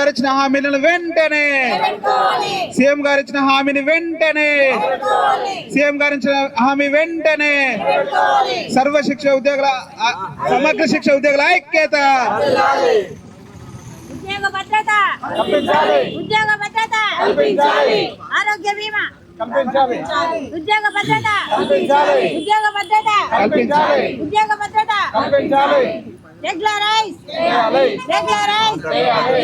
గారు ఇచ్చిన హామీలను వెంటనే సీఎం గారు ఇచ్చిన హామీని వెంటనే సీఎం గారు ఇచ్చిన హామీ వెంటనే సర్వ శిక్ష ఉద్యోగుల సమగ్ర శిక్ష ఉద్యోగుల ఐక్యత. ఉద్యోగ భద్రత. ఉద్యోగ భద్రత. ఆరోగ్య బీమా. ఉద్యోగ భద్రత. ఉద్యోగ భద్రత. కల్పించాలి. ఉద్యోగ భద్రత. కల్పించాలి. రెగ్యులరైజ్ రెగ్యులరైజ్ చేయాలి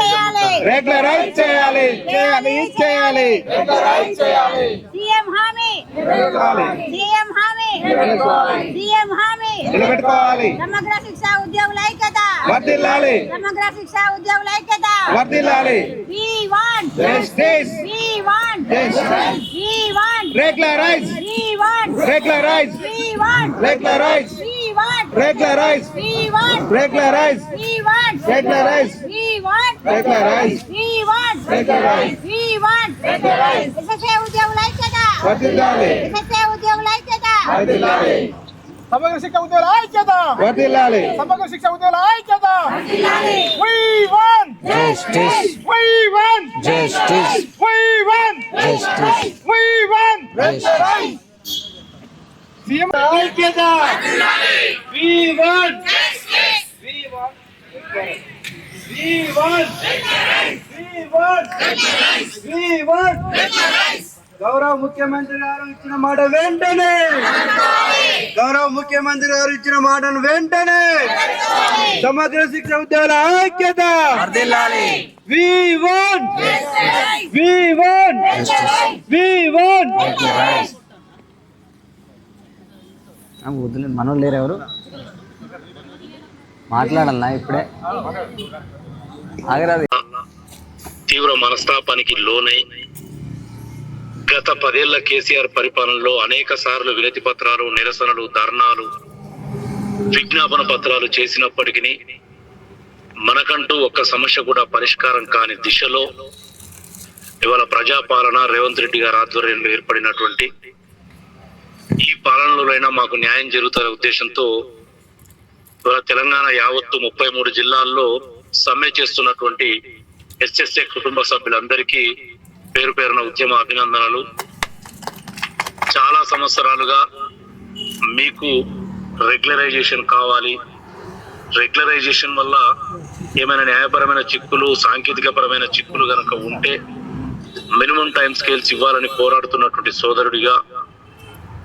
చేయాలి. రెగ్యులరైజ్ చేయాలి. చేయాలి చేయాలి సీఎం హామీ. సీఎం హామీ. సీఎం హామీ. నిలబెట్టుకోవాలి. సమగ్ర శిక్ష ఉద్యోగుల ఐక్యత వర్దిల్లాలి సమగ్ర శిక్ష ఉద్యోగుల ఐక్యత వర్దిల్లాలి we want justice we want Justice. We want regularize we want regularize we want regularize Regularize. Regularize. Regularize. Regularize. Regularize. Regularize. SSA ఉద్యోగులైక్యత వర్ధిల్లాలి ఎస్ఎస్ఏ ఉద్యోగులైక్యత వర్ధిల్లాలి సమగ్ర శిక్ష ఉద్యోగుల ఐక్యత వర్ధిల్లాలి సమగ్ర శిక్ష ఉద్యోగుల ఐక్యత వర్ధిల్లాలి we want justice we want justice we want justice we want right CM ఐక్యత We want We want We want We want We want గౌరవ ముఖ్యమంత్రి గారు ఇచ్చిన మాట వెంటనే. గౌరవ ముఖ్యమంత్రి గారు ఇచ్చిన మాటను వెంటనే. సమగ్ర శిక్ష ఉద్యోగుల ఐక్యత. We want we want we want వద్దులే మనోళ్ళు లేరు ఎవరు? మాట్లాడాలనా ఇప్పుడే? ఆగరాది. తీవ్ర మనస్తాపానికి లోనై గత పదేళ్ళ కేసీఆర్ పరిపాలనలో అనేక సార్లు వినతి పత్రాలు నిరసనలు ధర్నాలు విజ్ఞాపన పత్రాలు చేసినప్పటికీ మనకంటూ ఒక్క సమస్య కూడా పరిష్కారం కాని దిశలో ఇవాళ ప్రజాపాలన రేవంత్ రెడ్డి గారి ఆధ్వర్యంలో ఏర్పడినటువంటి ఈ పాలనలోనైనా మాకు న్యాయం జరుగుతున్న ఉద్దేశంతో తెలంగాణ యావత్తు ముప్పై మూడు జిల్లాల్లో సమ్మె చేస్తున్నటువంటి ఎస్ఎస్ఏ కుటుంబ సభ్యులందరికీ పేరు పేరున ఉద్యమ అభినందనలు. చాలా సంవత్సరాలుగా మీకు రెగ్యులరైజేషన్ కావాలి. రెగ్యులరైజేషన్ వల్ల ఏమైనా న్యాయపరమైన చిక్కులు సాంకేతిక పరమైన చిక్కులు కనుక ఉంటే మినిమం టైం స్కేల్స్ ఇవ్వాలని పోరాడుతున్నటువంటి సోదరుడిగా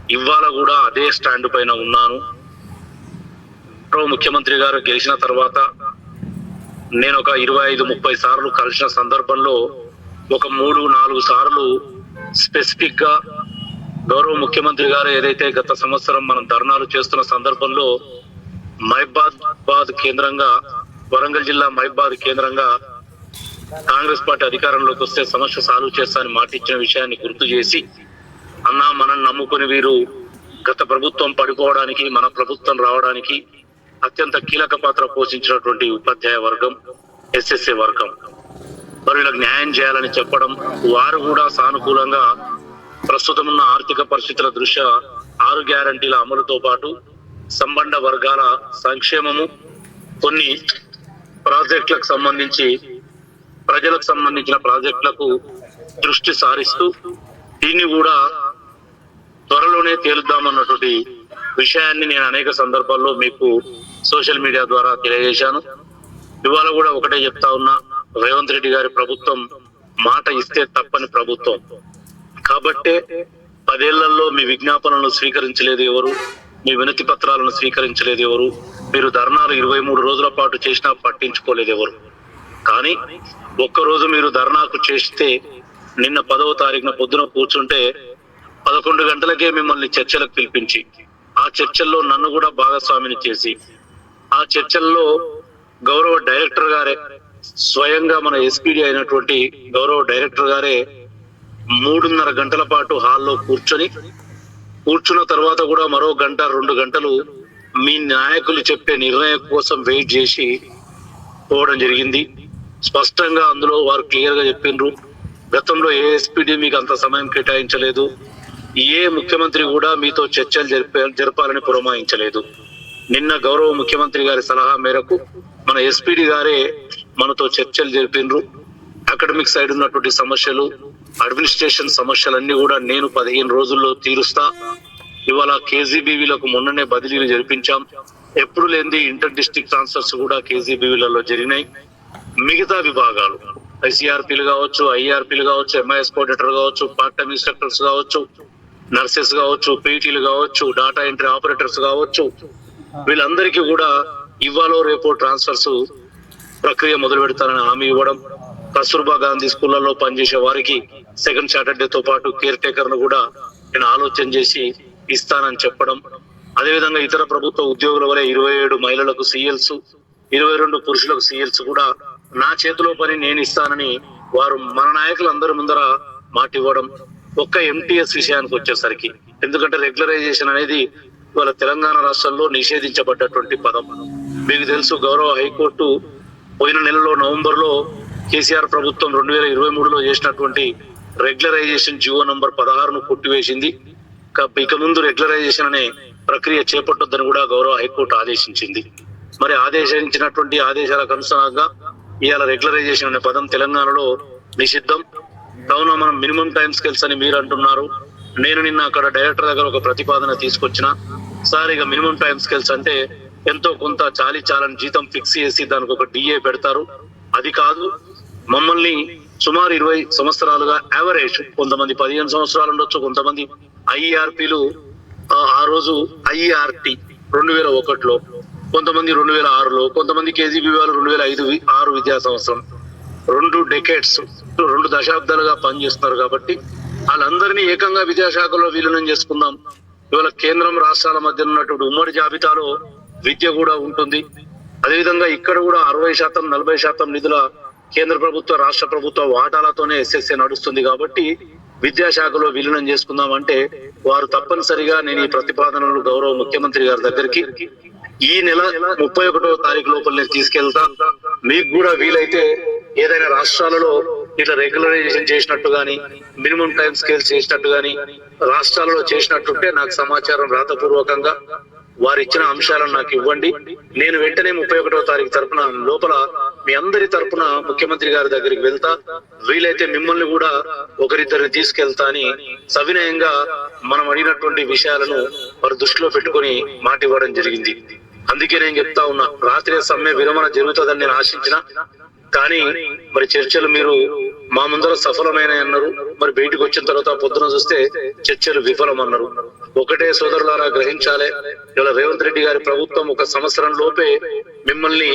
ఇవాళ కూడా అదే స్టాండ్ పైన ఉన్నాను. గౌరవ ముఖ్యమంత్రి గారు గెలిచిన తర్వాత నేను ఒక ఇరవై ఐదు ముప్పై సార్లు కలిసిన సందర్భంలో ఒక మూడు నాలుగు సార్లు స్పెసిఫిక్గా గౌరవ ముఖ్యమంత్రి గారు ఏదైతే గత సంవత్సరం మనం ధర్నాలు చేస్తున్న సందర్భంలో మైబాద్ కేంద్రంగా వరంగల్ జిల్లా మైబాద్ కేంద్రంగా కాంగ్రెస్ పార్టీ అధికారంలోకి వస్తే సమస్య సాల్వ్ చేస్తానని అని మాటిచ్చిన విషయాన్ని గుర్తు చేసి అన్న మనం నమ్ముకుని వీరు గత ప్రభుత్వం పడిపోవడానికి మన ప్రభుత్వం రావడానికి అత్యంత కీలక పాత్ర పోషించినటువంటి ఉపాధ్యాయ వర్గం ఎస్ఎస్ఏ వర్గం. మరి వీళ్ళకి న్యాయం చేయాలని చెప్పడం వారు కూడా సానుకూలంగా ప్రస్తుతం ఉన్న ఆర్థిక పరిస్థితుల దృష్ట్యా ఆరు గ్యారంటీల అమలుతో పాటు సంబంధ వర్గాల సంక్షేమము కొన్ని ప్రాజెక్టులకు సంబంధించి ప్రజలకు సంబంధించిన ప్రాజెక్టులకు దృష్టి సారిస్తూ దీన్ని కూడా త్వరలోనే తేలుద్దామన్నటువంటి విషయాన్ని నేను అనేక సందర్భాల్లో మీకు సోషల్ మీడియా ద్వారా తెలియజేశాను. ఇవాళ కూడా ఒకటే చెప్తా ఉన్నా రేవంత్ రెడ్డి గారి ప్రభుత్వం మాట ఇస్తే తప్పని ప్రభుత్వం. కాబట్టే పదేళ్ళలో మీ విజ్ఞాపనలను స్వీకరించలేదు ఎవరు? మీ వినతి పత్రాలను స్వీకరించలేదు ఎవరు? మీరు ధర్నాలు ఇరవై మూడు రోజుల పాటు చేసినా పట్టించుకోలేదు ఎవరు? కానీ ఒక్కరోజు మీరు ధర్నాకు చేస్తే నిన్న పదవ తారీఖున పొద్దున కూర్చుంటే పదకొండు గంటలకే మిమ్మల్ని చర్చలకు పిలిపించి ఆ చర్చల్లో నన్ను కూడా భాగస్వామిని చేసి ఆ చర్చల్లో గౌరవ డైరెక్టర్ గారే స్వయంగా మన ఎస్పీడీ అయినటువంటి గౌరవ డైరెక్టర్ గారే మూడున్నర గంటల పాటు హాల్లో కూర్చొని కూర్చున్న తర్వాత కూడా మరో గంట రెండు గంటలు మీ నాయకులు చెప్పే నిర్ణయం కోసం వెయిట్ చేసి పోవడం జరిగింది. స్పష్టంగా అందులో వారు క్లియర్గా చెప్పిండ్రు గతంలో ఏ ఎస్పీడీ మీకు అంత సమయం కేటాయించలేదు. ఏ ముఖ్యమంత్రి కూడా మీతో చర్చలు జరిపే జరపాలని పురమాయించలేదు. నిన్న గౌరవ ముఖ్యమంత్రి గారి సలహా మేరకు మన ఎస్పీడి గారే మనతో చర్చలు జరిపినరు అకాడమిక్ సైడ్ ఉన్నటువంటి సమస్యలు అడ్మినిస్ట్రేషన్ సమస్యలన్నీ కూడా నేను పదిహేను రోజుల్లో తీరుస్తా. ఇవాళ కేజీబీవీలకు మొన్ననే బదిలీలు జరిపించాం. ఎప్పుడు లేని ఇంటర్ డిస్టిక్ ట్రాన్స్ఫర్స్ కూడా కేజీబీవీలలో జరిగినాయి. మిగతా విభాగాలు ఐసీఆర్పీలు కావచ్చు ఐఆర్పీలు కావచ్చు ఎంఐఎస్ కోఆర్డినేటర్ కావచ్చు పార్ట్ టైం ఇన్స్ట్రక్టర్స్ కావచ్చు నర్సెస్ కావచ్చు పీటీలు కావచ్చు డాటా ఎంట్రీ ఆపరేటర్స్ కావచ్చు వీళ్ళందరికీ కూడా ఇవ్వాలో రేపో ట్రాన్స్ఫర్స్ ప్రక్రియ మొదలు పెడతారని హామీ ఇవ్వడం కస్తూర్బా గాంధీ స్కూళ్ళలో పనిచేసే వారికి సెకండ్ సాటర్డే తో పాటు కేర్ టేకర్ను కూడా నేను ఆలోచన చేసి ఇస్తానని చెప్పడం. అదేవిధంగా ఇతర ప్రభుత్వ ఉద్యోగుల వలె ఇరవై ఏడు మహిళలకు సీఎల్స్ ఇరవై రెండు పురుషులకు సీఎల్స్ కూడా నా చేతిలో పని నేను ఇస్తానని వారు మన నాయకులందరి ముందర మాట ఇవ్వడం ఒక్క ఎంటీఎస్ విషయానికి వచ్చేసరికి. ఎందుకంటే రెగ్యులరైజేషన్ అనేది ఇవాళ తెలంగాణ రాష్ట్రంలో నిషేధించబడ్డటువంటి పదం. మీకు తెలుసు గౌరవ హైకోర్టు పోయిన నెలలో నవంబర్లో కేసీఆర్ ప్రభుత్వం రెండు వేల ఇరవై మూడులో చేసినటువంటి రెగ్యులరైజేషన్ జీవో నంబర్ పదహారును కొట్టివేసింది. ఇక ముందు రెగ్యులరైజేషన్ అనే ప్రక్రియ చేపట్టొద్దని కూడా గౌరవ హైకోర్టు ఆదేశించింది. మరి ఆదేశించినటువంటి ఆదేశాలకు అనుసారంగా ఇవాళ రెగ్యులరైజేషన్ అనే పదం తెలంగాణలో నిషిద్ధం. కావున మనం మినిమం టైం స్కిల్స్ అని మీరు అంటున్నారు. నేను నిన్న అక్కడ డైరెక్టర్ దగ్గర ఒక ప్రతిపాదన తీసుకొచ్చిన. సార్ ఇక మినిమం టైం స్కిల్స్ అంటే ఎంతో కొంత చాలి చాలని జీతం ఫిక్స్ చేసి దానికి ఒక డిఏ పెడతారు. అది కాదు మమ్మల్ని సుమారు ఇరవై సంవత్సరాలుగా యావరేజ్ కొంతమంది పదిహేను సంవత్సరాలు ఉండొచ్చు కొంతమంది ఐఆర్పిలు ఆ రోజు ఐఆర్టి రెండు వేల ఒకటిలో కొంతమంది రెండు వేల ఆరులో కొంతమంది కేజీబీ వాళ్ళు రెండు వేల ఐదు ఆరు విద్యా సంవత్సరం. రెండు డెకేట్స్ రెండు దశాబ్దాలుగా పనిచేస్తున్నారు కాబట్టి వాళ్ళందరినీ ఏకంగా విద్యాశాఖలో విలీనం చేసుకుందాం. ఇవాళ కేంద్రం రాష్ట్రాల మధ్య ఉన్నటువంటి ఉమ్మడి జాబితాలో విద్య కూడా ఉంటుంది. అదేవిధంగా ఇక్కడ కూడా అరవై శాతం నలభై శాతం నిధుల కేంద్ర ప్రభుత్వ రాష్ట్ర ప్రభుత్వ వాటాలతోనే ఎస్ఎస్ఏ నడుస్తుంది కాబట్టి విద్యాశాఖలో విలీనం చేసుకుందాం అంటే వారు తప్పనిసరిగా నేను ఈ ప్రతిపాదనలు గౌరవ ముఖ్యమంత్రి గారి దగ్గరికి ఈ నెల ముప్పై ఒకటో తారీఖు లోపల నేను తీసుకెళ్తా. మీకు కూడా వీలైతే ఏదైనా రాష్ట్రాలలో ఇట్లా రెగ్యులరైజేషన్ చేసినట్టు గాని మినిమం టైం స్కేల్స్ చేసినట్టు గాని రాష్ట్రాలలో చేసినట్టుంటే నాకు సమాచారం రాతపూర్వకంగా వారు ఇచ్చిన అంశాలను నాకు ఇవ్వండి. నేను వెంటనే ముప్పై ఒకటో తారీఖు తరపున లోపల మీ అందరి తరపున ముఖ్యమంత్రి గారి దగ్గరికి వెళ్తా. వీలైతే మిమ్మల్ని కూడా ఒకరిద్దరిని తీసుకెళ్తా అని సవినయంగా మనం అడిగినటువంటి విషయాలను వారు దృష్టిలో పెట్టుకొని మాట ఇవ్వడం జరిగింది. అందుకే నేను చెప్తా ఉన్నా రాత్రి సమ్మె విరమణ జరుగుతుందని నేను ఆశించిన. కానీ మరి చర్చలు మీరు మా ముందర సఫలమైన అన్నారు. మరి బయటకు వచ్చిన తర్వాత పొద్దున చూస్తే చర్చలు విఫలం అన్నారు ఒకటే సోదరులారా గ్రహించాలే. ఇలా రేవంత్ రెడ్డి గారి ప్రభుత్వం ఒక సంవత్సరం లోపే మిమ్మల్ని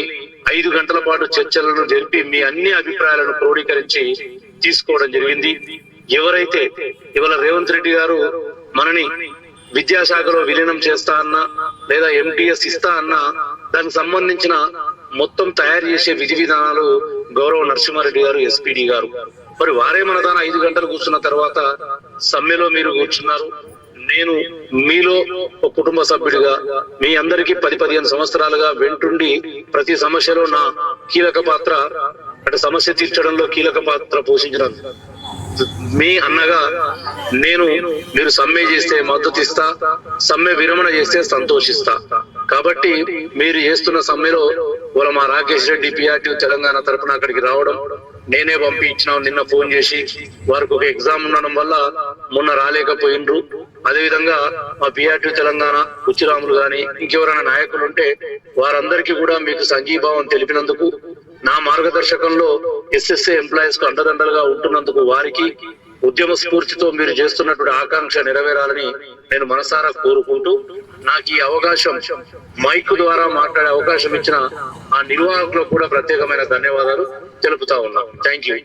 ఐదు గంటల పాటు చర్చలను జరిపి మీ అన్ని అభిప్రాయాలను క్రోడీకరించి తీసుకోవడం జరిగింది. ఎవరైతే ఇవాళ రేవంత్ రెడ్డి గారు మనని విద్యాశాఖలో విలీనం చేస్తా అన్నా లేదా ఎంటీఎస్ ఇస్తా అన్నా దానికి సంబంధించిన మొత్తం తయారు చేసే విధి విధానాలు గౌరవ నరసింహారెడ్డి గారు ఎస్పీడి గారు. మరి వారే మన దాని ఐదు గంటలు కూర్చున్న తర్వాత సమ్మెలో మీరు కూర్చున్నారు. నేను మీలో ఒక కుటుంబ సభ్యుడిగా మీ అందరికీ పది పదిహేను సంవత్సరాలుగా వెంటుండి ప్రతి సమస్యలో నా కీలక పాత్ర అంటే సమస్య తీర్చడంలో కీలక పాత్ర పోషించిన మీ అన్నగా నేను మీరు సమ్మె చేస్తే మద్దతు ఇస్తా సమ్మె విరమణ చేస్తే సంతోషిస్తా. కాబట్టి మీరు చేస్తున్న సమ్మెలో వాళ్ళ మా రాకేష్ రెడ్డి పిఆర్టీ తెలంగాణ తరఫున అక్కడికి రావడం నేనే పంపి నిన్న ఫోన్ చేసి వారికి ఒక ఎగ్జామ్ ఉండడం వల్ల మొన్న రాలేకపోయినరు అదేవిధంగా మా పిఆర్టీ తెలంగాణ ఉచ్చిరాములు గాని ఇంకెవరైనా నాయకులు ఉంటే వారందరికీ కూడా మీకు సంఘీభావం తెలిపినందుకు నా మార్గదర్శకంలో ఎస్ఎస్ఏ ఎంప్లాయీస్కు అండదండలుగా ఉంటున్నందుకు వారికి ఉద్యమ స్ఫూర్తితో మీరు చేస్తున్నటువంటి ఆకాంక్ష నెరవేరాలని నేను మనసారా కోరుకుంటూ నాకు ఈ అవకాశం మైక్ ద్వారా మాట్లాడే అవకాశం ఇచ్చిన ఆ నిర్వాహకులకు కూడా ప్రత్యేకమైన ధన్యవాదాలు తెలుపుతా ఉన్నాం థ్యాంక్ యూ